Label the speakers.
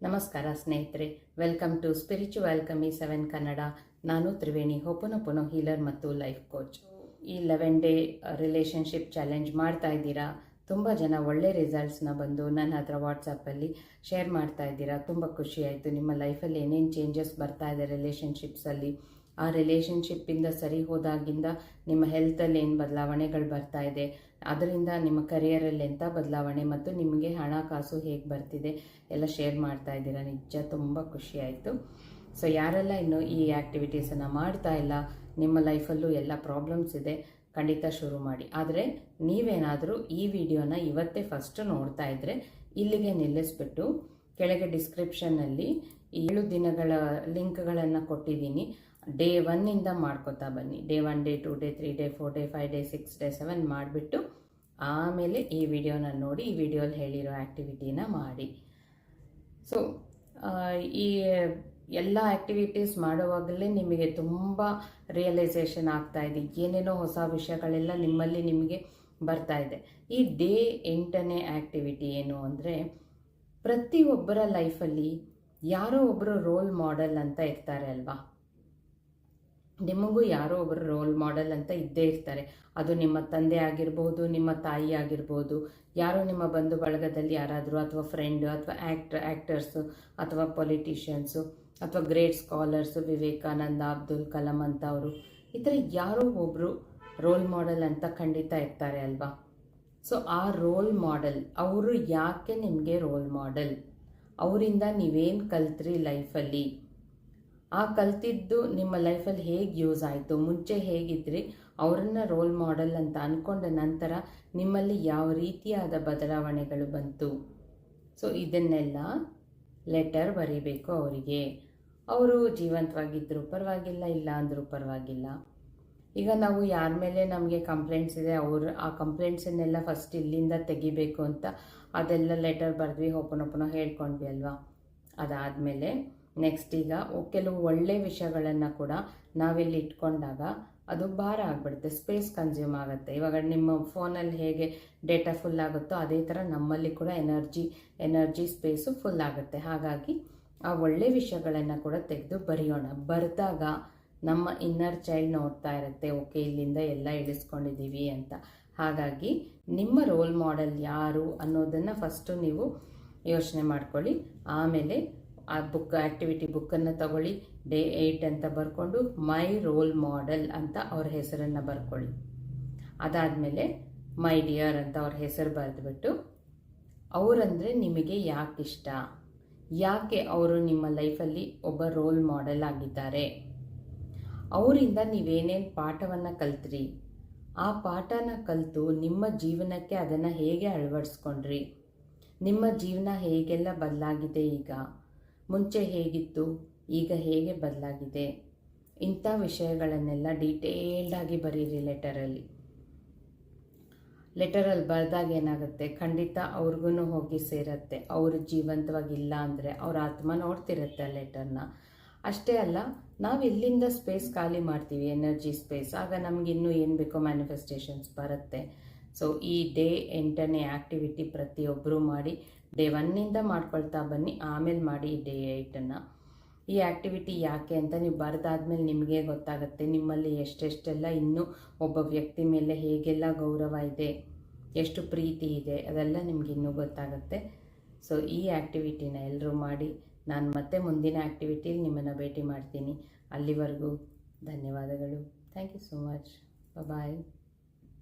Speaker 1: ನಮಸ್ಕಾರ ಸ್ನೇಹಿತರೆ welcome to spiritual ಕಮಿ ಸೆವೆನ್ ಕನ್ನಡ ನಾನು ತ್ರಿವೇಣಿ ಹೊಪನೊಪನೋ ಹೀಲರ್ ಮತ್ತು ಲೈಫ್ ಕೋಚ್ ಈ ಲೆವೆನ್ ಡೇ ರಿಲೇಷನ್ಶಿಪ್ ಚಾಲೆಂಜ್ ಮಾಡ್ತಾ ಇದ್ದೀರಾ? ತುಂಬ ಜನ ಒಳ್ಳೆ ರಿಸಲ್ಟ್ಸ್ನ ಬಂದು ನನ್ನ ಹತ್ರ ವಾಟ್ಸಪ್ಪಲ್ಲಿ ಶೇರ್ ಮಾಡ್ತಾ ಇದ್ದೀರಾ? ತುಂಬ ಖುಷಿಯಾಯಿತು ನಿಮ್ಮ ಲೈಫಲ್ಲಿ ಏನೇನು ಚೇಂಜಸ್ ಬರ್ತಾ ಇದೆ ರಿಲೇಷನ್ಶಿಪ್ಸಲ್ಲಿ ಆ ರಿಲೇಷನ್ಶಿಪ್ಪಿಂದ ಸರಿ ಹೋದಾಗಿಂದ ನಿಮ್ಮ ಹೆಲ್ತಲ್ಲಿ ಏನು ಬದಲಾವಣೆಗಳು ಬರ್ತಾ ಇದೆ, ಅದರಿಂದ ನಿಮ್ಮ ಕರಿಯರಲ್ಲಿ ಎಂಥ ಬದಲಾವಣೆ ಮತ್ತು ನಿಮಗೆ ಹಣಕಾಸು ಹೇಗೆ ಬರ್ತಿದೆ ಎಲ್ಲ ಶೇರ್ ಮಾಡ್ತಾ ಇದ್ದೀರಾ. ನಿಜ ತುಂಬ ಖುಷಿ ಆಯಿತು. ಸೊ ಯಾರೆಲ್ಲ ಇನ್ನು ಈ ಆ್ಯಕ್ಟಿವಿಟೀಸನ್ನು ಮಾಡ್ತಾ ಇಲ್ಲ, ನಿಮ್ಮ ಲೈಫಲ್ಲೂ ಎಲ್ಲ ಪ್ರಾಬ್ಲಮ್ಸ್ ಇದೆ, ಖಂಡಿತ ಶುರು ಮಾಡಿ. ಆದರೆ ನೀವೇನಾದರೂ ಈ ವಿಡಿಯೋನ ಇವತ್ತೇ ಫಸ್ಟ್ ನೋಡ್ತಾ ಇದ್ದರೆ ಇಲ್ಲಿಗೆ ನಿಲ್ಲಿಸ್ಬಿಟ್ಟು ಕೆಳಗೆ ಡಿಸ್ಕ್ರಿಪ್ಷನ್ನಲ್ಲಿ ಏಳು ದಿನಗಳ ಲಿಂಕ್ಗಳನ್ನು ಕೊಟ್ಟಿದ್ದೀನಿ. ಡೇ ಒನ್ನಿಂದ ಮಾಡ್ಕೋತಾ ಬನ್ನಿ. Day one day two day three day four day five day six day seven ಮಾಡಿಬಿಟ್ಟು ಆಮೇಲೆ ಈ ವಿಡಿಯೋನ ನೋಡಿ, ಈ ವಿಡಿಯೋಲಿ ಹೇಳಿರೋ ಆ್ಯಕ್ಟಿವಿಟಿನ ಮಾಡಿ. ಸೊ ಈ ಎಲ್ಲ ಆ್ಯಕ್ಟಿವಿಟೀಸ್ ಮಾಡುವಾಗಲೇ ನಿಮಗೆ ತುಂಬ ರಿಯಲೈಸೇಷನ್ ಆಗ್ತಾ ಇದೆ. ಏನೇನೋ ಹೊಸ ವಿಷಯಗಳೆಲ್ಲ ನಿಮ್ಮಲ್ಲಿ ನಿಮಗೆ ಬರ್ತಾ ಇದೆ. ಈ ಡೇ ಎಂಟನೇ ಆ್ಯಕ್ಟಿವಿಟಿ ಏನು ಅಂದರೆ, ಪ್ರತಿಯೊಬ್ಬರ ಲೈಫಲ್ಲಿ ಯಾರೋ ಒಬ್ಬರು ರೋಲ್ ಮಾಡೆಲ್ ಅಂತ ಇರ್ತಾರೆ ಅಲ್ವಾ? ನಿಮಗೂ ಯಾರೋ ಒಬ್ಬರು ರೋಲ್ ಮಾಡೆಲ್ ಅಂತ ಇದ್ದೇ ಇರ್ತಾರೆ. ಅದು ನಿಮ್ಮ ತಂದೆ ಆಗಿರ್ಬೋದು, ನಿಮ್ಮ ತಾಯಿ ಆಗಿರ್ಬೋದು, ಯಾರೋ ನಿಮ್ಮ ಬಂಧು ಬಳಗದಲ್ಲಿ ಯಾರಾದರೂ ಅಥವಾ ಫ್ರೆಂಡ್ ಅಥವಾ ಆ್ಯಕ್ಟ್ರ್ ಆ್ಯಕ್ಟರ್ಸು ಅಥವಾ ಪೊಲಿಟಿಷಿಯನ್ಸು ಅಥವಾ ಗ್ರೇಟ್ ಸ್ಕಾಲರ್ಸು ವಿವೇಕಾನಂದ, ಅಬ್ದುಲ್ ಕಲಾಂ ಅಂತ ಅವರು ಈ ಥರ ಯಾರೋ ಒಬ್ಬರು ರೋಲ್ ಮಾಡೆಲ್ ಅಂತ ಖಂಡಿತ ಇರ್ತಾರೆ ಅಲ್ವಾ? ಸೊ ಆ ರೋಲ್ ಮಾಡೆಲ್ ಅವರು ಯಾಕೆ ನಿಮಗೆ ರೋಲ್ ಮಾಡೆಲ್ ಅವರಿಂದ ನೀವೇನು ಕಲ್ತ್ರಿ ಲೈಫಲ್ಲಿ ಆ ಕಲ್ತಿದ್ದು ನಿಮ್ಮ ಲೈಫಲ್ಲಿ ಹೇಗೆ ಯೂಸ್ ಆಯಿತು? ಮುಂಚೆ ಹೇಗಿದ್ರಿ? ಅವರನ್ನ ರೋಲ್ ಮಾಡೆಲ್ ಅಂತ ಅಂದ್ಕೊಂಡ ನಂತರ ನಿಮ್ಮಲ್ಲಿ ಯಾವ ರೀತಿಯಾದ ಬದಲಾವಣೆಗಳು ಬಂತು? ಸೊ ಇದನ್ನೆಲ್ಲ ಲೆಟರ್ ಬರೀಬೇಕು ಅವರಿಗೆ. ಅವರು ಜೀವಂತವಾಗಿದ್ದರೂ ಪರವಾಗಿಲ್ಲ, ಇಲ್ಲ ಅಂದರೂ ಪರವಾಗಿಲ್ಲ. ಈಗ ನಾವು ಯಾರ ಮೇಲೆ ನಮಗೆ ಕಂಪ್ಲೇಂಟ್ಸ್ ಇದೆ, ಅವರು ಆ ಕಂಪ್ಲೇಂಟ್ಸನ್ನೆಲ್ಲ ಫಸ್ಟ್ ಇಲ್ಲಿಂದ ತೆಗಿಬೇಕು ಅಂತ ಅದೆಲ್ಲ ಲೆಟರ್ ಬರೆದ್ವಿ ಓಪನೋ ಹೇಳ್ಕೊಂಡ್ವಿ ಅಲ್ವಾ? ಅದಾದಮೇಲೆ ನೆಕ್ಸ್ಟ್ ಈಗ ಕೆಲವು ಒಳ್ಳೆ ವಿಷಯಗಳನ್ನು ಕೂಡ ನಾವಿಲ್ಲಿ ಇಟ್ಕೊಂಡಾಗ ಅದು ಭಾರ ಆಗಿಬಿಡುತ್ತೆ ಸ್ಪೇಸ್ ಕನ್ಸ್ಯೂಮ್ ಆಗುತ್ತೆ. ಇವಾಗ ನಿಮ್ಮ ಫೋನಲ್ಲಿ ಹೇಗೆ ಡೇಟಾ ಫುಲ್ ಆಗುತ್ತೋ ಅದೇ ಥರ ನಮ್ಮಲ್ಲಿ ಕೂಡ ಎನರ್ಜಿ ಎನರ್ಜಿ ಸ್ಪೇಸು ಫುಲ್ ಆಗುತ್ತೆ. ಹಾಗಾಗಿ ಆ ಒಳ್ಳೆ ವಿಷಯಗಳನ್ನು ಕೂಡ ತೆಗೆದು ಬರೆಯೋಣ. ಬರೆದಾಗ ನಮ್ಮ ಇನ್ನರ್ ಚೈಲ್ಡ್ ನೋಡ್ತಾ ಇರುತ್ತೆ, ಓಕೆ, ಇಲ್ಲಿಂದ ಎಲ್ಲ ಇಳಿಸ್ಕೊಂಡಿದ್ದೀವಿ ಅಂತ. ಹಾಗಾಗಿ ನಿಮ್ಮ ರೋಲ್ ಮಾಡೆಲ್ ಯಾರು ಅನ್ನೋದನ್ನು ಫಸ್ಟು ನೀವು ಯೋಚನೆ ಮಾಡ್ಕೊಳ್ಳಿ. ಆಮೇಲೆ ಆ ಬುಕ್ ಆ್ಯಕ್ಟಿವಿಟಿ ಬುಕ್ಕನ್ನು ತಗೊಳ್ಳಿ. ಡೇ ಏಯ್ಟ್ ಅಂತ ಬರ್ಕೊಂಡು ಮೈ ರೋಲ್ ಮಾಡೆಲ್ ಅಂತ ಅವ್ರ ಹೆಸರನ್ನು ಬರ್ಕೊಳ್ಳಿ. ಅದಾದಮೇಲೆ ಮೈ ಡಿಯರ್ ಅಂತ ಅವ್ರ ಹೆಸರು ಬರೆದ್ಬಿಟ್ಟು ಅವರಂದರೆ ನಿಮಗೆ ಯಾಕೆ ಇಷ್ಟ ಯಾಕೆ ಅವರು ನಿಮ್ಮ ಲೈಫಲ್ಲಿ ಒಬ್ಬ ರೋಲ್ ಮಾಡೆಲ್ ಆಗಿದ್ದಾರೆ? ಅವರಿಂದ ನೀವೇನೇನು ಪಾಠವನ್ನು ಕಲ್ತ್ರಿ? ಆ ಪಾಠನ ಕಲಿತು ನಿಮ್ಮ ಜೀವನಕ್ಕೆ ಅದನ್ನು ಹೇಗೆ ಅಳವಡಿಸ್ಕೊಂಡ್ರಿ? ನಿಮ್ಮ ಜೀವನ ಹೇಗೆಲ್ಲ ಬದಲಾಗಿದೆ ಈಗ? ಮುಂಚೆ ಹೇಗಿತ್ತು, ಈಗ ಹೇಗೆ ಬದಲಾಗಿದೆ? ಇಂಥ ವಿಷಯಗಳನ್ನೆಲ್ಲ ಡೀಟೇಲ್ಡಾಗಿ ಬರೀರಿ ಲೆಟರಲ್ಲಿ ಲೆಟರಲ್ಲಿ ಬರೆದಾಗ ಏನಾಗುತ್ತೆ? ಖಂಡಿತ ಅವ್ರಿಗೂ ಹೋಗಿ ಸೇರತ್ತೆ. ಅವರು ಜೀವಂತವಾಗಿಲ್ಲ ಅಂದರೆ ಅವ್ರ ಆತ್ಮ ನೋಡ್ತಿರುತ್ತೆ ಆ ಲೆಟರ್ನ ಅಷ್ಟೇ ಅಲ್ಲ, ನಾವು ಇಲ್ಲಿಂದ ಸ್ಪೇಸ್ ಖಾಲಿ ಮಾಡ್ತೀವಿ ಎನರ್ಜಿ ಸ್ಪೇಸ್ ಆಗ ನಮಗಿನ್ನೂ ಏನು ಬೇಕೋ ಮ್ಯಾನಿಫೆಸ್ಟೇಷನ್ಸ್ ಬರುತ್ತೆ. ಸೊ ಈ ಡೇ ಎಂಟನೇ ಆ್ಯಕ್ಟಿವಿಟಿ ಪ್ರತಿಯೊಬ್ಬರೂ ಮಾಡಿ ಡೇ ಒನ್ನಿಂದ ಮಾಡ್ಕೊಳ್ತಾ ಬನ್ನಿ, ಆಮೇಲೆ ಮಾಡಿ ಡೇ ಏಯ್ಟನ್ನು ಈ ಆ್ಯಕ್ಟಿವಿಟಿ ಯಾಕೆ ಅಂತ ನೀವು ಬರೆದಾದ್ಮೇಲೆ ನಿಮಗೆ ಗೊತ್ತಾಗುತ್ತೆ. ನಿಮ್ಮಲ್ಲಿ ಎಷ್ಟೆಷ್ಟೆಲ್ಲ ಇನ್ನೂ ಒಬ್ಬ ವ್ಯಕ್ತಿ ಮೇಲೆ ಹೇಗೆಲ್ಲ ಗೌರವ ಇದೆ, ಎಷ್ಟು ಪ್ರೀತಿ ಇದೆ, ಅದೆಲ್ಲ ನಿಮ್ಗೆ ಇನ್ನೂ ಗೊತ್ತಾಗುತ್ತೆ. ಸೊ ಈ ಆ್ಯಕ್ಟಿವಿಟಿನ ಎಲ್ಲರೂ ಮಾಡಿ, ನಾನು ಮತ್ತೆ ಮುಂದಿನ ಆ್ಯಕ್ಟಿವಿಟೀಲಿ ನಿಮ್ಮನ್ನು ಭೇಟಿ ಮಾಡ್ತೀನಿ. ಅಲ್ಲಿವರೆಗೂ ಧನ್ಯವಾದಗಳು. Thank you so much bye